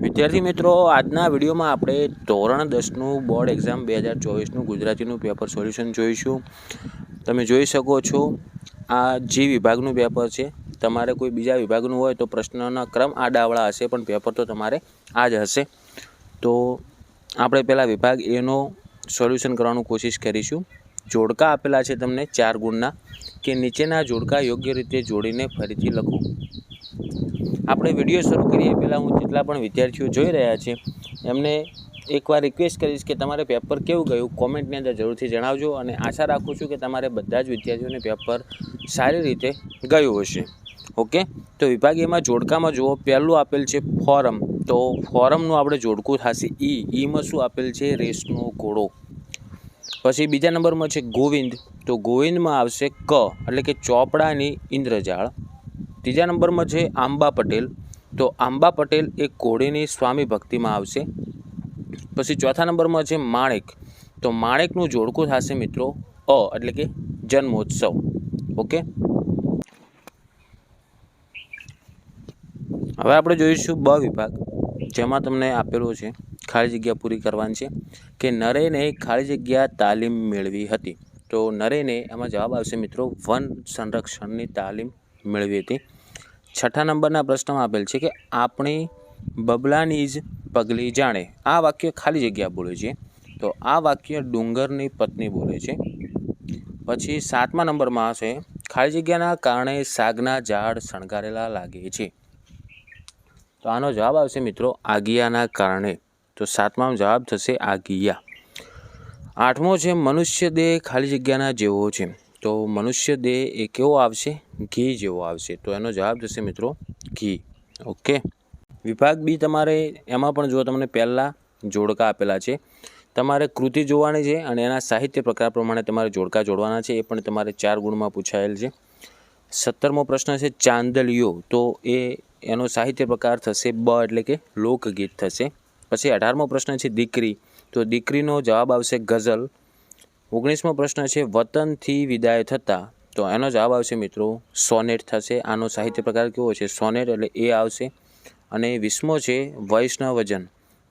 વિદ્યાર્થી મિત્રો, આજના વિડીયોમાં આપણે ધોરણ દસનું બોર્ડ એક્ઝામ બે હજાર ચોવીસનું ગુજરાતીનું પેપર સોલ્યુશન જોઈશું. તમે જોઈ શકો છો, આ જી વિભાગનું પેપર છે, તમારે કોઈ બીજા વિભાગનું હોય તો પ્રશ્નના ક્રમ આડાવળા હશે, પણ પેપર તો તમારે આ જ હશે. તો આપણે પહેલાં વિભાગ એનો સોલ્યુશન કરવાનું કોશિશ કરીશું. જોડકા આપેલા છે તમને ચાર ગુણના, કે નીચેના જોડકા યોગ્ય રીતે જોડીને ફરીથી લખો. આપણે વીડિયો શરૂ કરીએ. પહેલાં હું જેટલા પણ વિદ્યાર્થીઓ જોઈ રહ્યા છે, એમને એકવાર રિક્વેસ્ટ કરીશ કે તમારે પેપર કેવું ગયું કોમેન્ટની અંદર જરૂરથી જણાવજો અને આશા રાખું છું કે તમારે બધા જ વિદ્યાર્થીઓને પેપર સારી રીતે ગયું હશે. ઓકે? તો વિભાગીયમાં જોડકામાં જુઓ. પહેલું આપેલ છે ફોરમ. તો ફોરમનું આપણે જોડકું થશે ઈ. ઈમાં શું આપેલ છે? રેસનો ઘોડો. પછી બીજા નંબરમાં છે ગોવિંદ. તો ગોવિંદમાં આવશે ક, એટલે કે ચોપડાની ઇન્દ્રજાળ. ત્રીજા નંબરમાં છે આંબા પટેલ. તો આંબા પટેલ એ કોળીની સ્વામી ભક્તિમાં આવશે. પછી ચોથા નંબરમાં છે માણેક. તો માણેકનું જોડકું થશે મિત્રો અ એટલે કે જન્મોત્સવ. ઓકે? હવે આપણે જોઈશું બ વિભાગ. જેમાં તમને આપેલું છે ખાલી જગ્યા પૂરી કરવાની છે કે નરેને ખાલી જગ્યા તાલીમ મેળવી હતી. તો નરેને એમાં જવાબ આવશે મિત્રો વન સંરક્ષણની તાલીમ મેળવી હતી. છઠ્ઠા નંબરના પ્રશ્નમાં આપેલ છે કે આપણી બબલાની જ પગલી જાણે આ વાક્ય ખાલી જગ્યા બોલે છે. તો આ વાક્ય ડુંગરની પત્ની બોલે છે. પછી સાતમા નંબરમાં છે ખાલી જગ્યાના કારણે સાગના ઝાડ શણગારેલા લાગે છે. તો આનો જવાબ આવશે મિત્રો આગિયાના કારણે. તો સાતમાનો જવાબ થશે આગિયા. આઠમો છે, મનુષ્ય દેહ ખાલી જગ્યાના જેવો છે. તો મનુષ્ય દેહ એ કેવો આવશે? ઘી જેવો આવશે. તો એનો જવાબ થશે મિત્રો, ઘી. ઓકે વિભાગ બી તમારે એમાં પણ જો તમને પહેલાં જોડકા આપેલા છે, તમારે કૃતિ જોવાની છે અને એના સાહિત્ય પ્રકાર પ્રમાણે તમારે જોડકા જોડવાના છે, એ પણ તમારે ચાર ગુણમાં પૂછાયેલ છે. સત્તરમો પ્રશ્ન છે ચાંદલિયો તો એ, એનો સાહિત્ય પ્રકાર થશે બ એટલે કે લોકગીત થશે. પછી અઢારમો પ્રશ્ન છે દીકરી. તો દીકરીનો જવાબ આવશે ગઝલ. ઓગણીસમો પ્રશ્ન છે, વતનથી વિદાય થતાં. તો એનો જવાબ આવશે મિત્રો, સોનેટ થશે. આનો સાહિત્ય પ્રકાર કેવો છે? સોનેટ એટલે એ આવશે. અને વીસમો છે, વૈષ્ણવજન.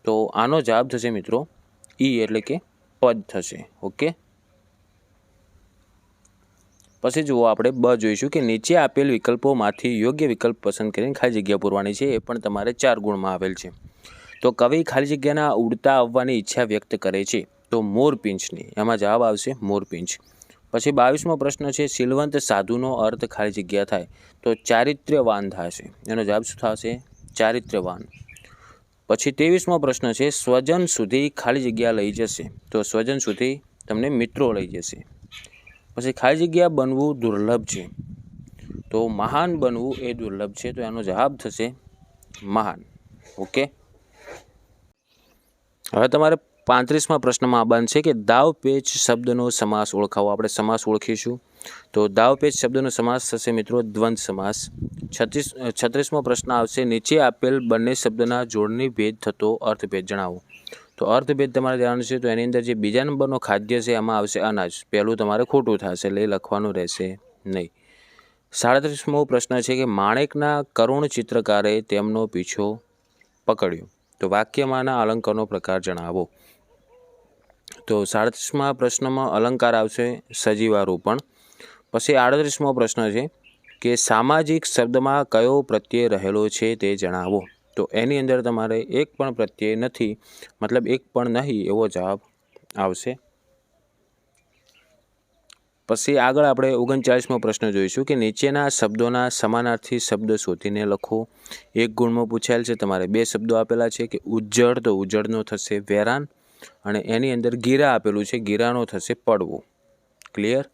તો આનો જવાબ થશે મિત્રો, ઈ એટલે કે પદ થશે. ઓકે? પછી જુઓ આપણે બ જોઈશું કે નીચે આપેલ વિકલ્પોમાંથી યોગ્ય વિકલ્પ પસંદ કરીને ખાલી જગ્યા પૂરવાની છે. એ પણ તમારે ચાર ગુણમાં આવેલ છે. તો કવિ ખાલી જગ્યાના ઉડતા આવવાની ઈચ્છા વ્યક્ત કરે છે. તો મોરપિંચની એમાં જવાબ આવશે મોરપિંચ પછી બાવીસમો પ્રશ્ન છે, સિલવંત સાધુનો અર્થ ખાલી જગ્યા થાય તો ચારિત્ર્યવાન થશે. એનો જવાબ શું થશે? ચારિત્ર્યવાન. પછી ત્રેવીસમો પ્રશ્ન છે, સ્વજન સુધી ખાલી જગ્યા લઈ જશે તો સ્વજન સુધી તમને મિત્રો લઈ જશે. પછી ખાલી જગ્યા બનવું દુર્લભ છે. તો મહાન બનવું એ દુર્લભ છે, તો એનો જવાબ થશે મહાન. ઓકે? હવે તમારે પાંત્રીસમાં પ્રશ્નમાં આ બનશે કે દાવ પેચ શબ્દનો સમાસ ઓળખાવો. આપણે સમાસ ઓળખીશું. તો દાવ પેચ શબ્દનો સમાસ થશે મિત્રો દ્વંદ સમાસ. છત્રીસ છત્રીસમો પ્રશ્ન આવશે. નીચે આપેલ બંને શબ્દના જોડની ભેદ થતો અર્થભેદ જણાવો. તો અર્થભેદ તમારે જાણવાનું છે. તો એની અંદર જે બીજા નંબરનો ખાદ્ય છે, એમાં આવશે અનાજ. પહેલું તમારે ખોટું થશે, એટલે લખવાનું રહેશે નહીં. સાડત્રીસમો પ્રશ્ન છે કે માણેકના કરુણ ચિત્રકારે તેમનો પીછો પકડ્યો. તો વાક્યમાંના અલંકારનો પ્રકાર જણાવો. તો સાડત્રીસમાં પ્રશ્નમાં અલંકાર આવશે સજીવારોપણ. પછી આડત્રીસમો પ્રશ્ન છે કે સામાજિક શબ્દમાં કયો પ્રત્યય રહેલો છે તે જણાવો. તો એની અંદર તમારે એક પણ પ્રત્યય નથી, મતલબ એક પણ નહીં એવો જવાબ આવશે. પછી આગળ આપણે ઓગણચાળીસમો પ્રશ્ન જોઈશું કે નીચેના શબ્દોના સમાનાર્થી શબ્દ શોધીને લખો. એક ગુણમાં પૂછાયેલ છે, તમારે બે શબ્દો આપેલા છે કે ઉજ્જડ તો ઉજ્જડનો થશે, વેરાન અને એની અંદર ગીરા આપેલું છે. ગીરાનો થશે પડવું. ક્લિયર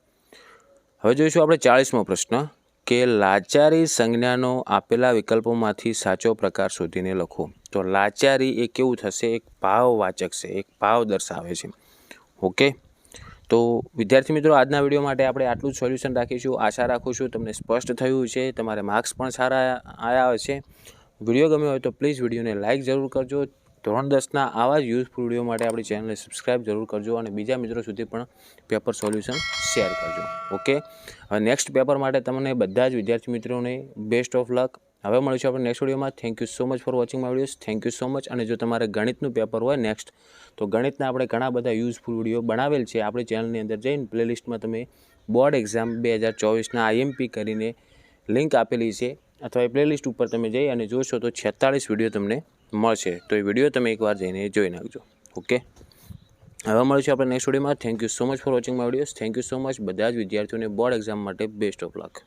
હવે જોઈશું આપણે ચાળીસમો પ્રશ્ન. કે લાચારી સંજ્ઞાનો આપેલા વિકલ્પોમાંથી સાચો પ્રકાર શોધીને લખો. તો લાચારી એ કેવું થશે? એક ભાવવાચક છે. એક ભાવ દર્શાવે છે. ઓકે તો વિદ્યાર્થી મિત્રો, આજના વીડિયો માટે આપણે આટલું સોલ્યુશન રાખીશું. આશા રાખું છું તમને સ્પષ્ટ થયું છે તમારે માર્ક્સ પણ સારા આવ્યા હશે. વીડિયો ગમ્યો હોય તો પ્લીઝ વિડીયોને લાઇક જરૂર કરજો. ધોરણ દસના આવા જ યુઝફુલ વીડિયો માટે આપણી ચેનલને સબસ્ક્રાઈબ જરૂર કરજો અને બીજા મિત્રો સુધી પણ પેપર સોલ્યુશન શેર કરજો. ઓકે હવે નેક્સ્ટ પેપર માટે તમને બધા જ વિદ્યાર્થી મિત્રોને બેસ્ટ ઓફ લક હવે મળીશું આપણે નેક્સ્ટ વિડીયોમાં thank you so much for watching my videos thank you so much અને જો તમારે ગણિતનું પેપર હોય નેક્સ્ટ તો ગણિતના આપણે ઘણા બધા યુઝફુલ વીડિયો બનાવેલ છે આપણી ચેનલની અંદર જઈને પ્લેલિસ્ટમાં તમે બોર્ડ એક્ઝામ બે હજાર ચોવીસના આઈએમપી કરીને લિંક આપેલી છે. અથવા એ પ્લેલિસ્ટ ઉપર તમે જઈ અને જોશો તો છેતાળીસ વીડિયો તમને મળશે. તો એ વીડિયો તમે એકવાર જઈને જોઈ નાખજો. ઓકે? હવે મળીશું આપણે નેક્સ્ટ વિડીયોમાં. Thank you so much for watching my videos thank you so much બધા જ વિદ્યાર્થીઓને બોર્ડ એક્ઝામ માટે બેસ્ટ ઓફ લક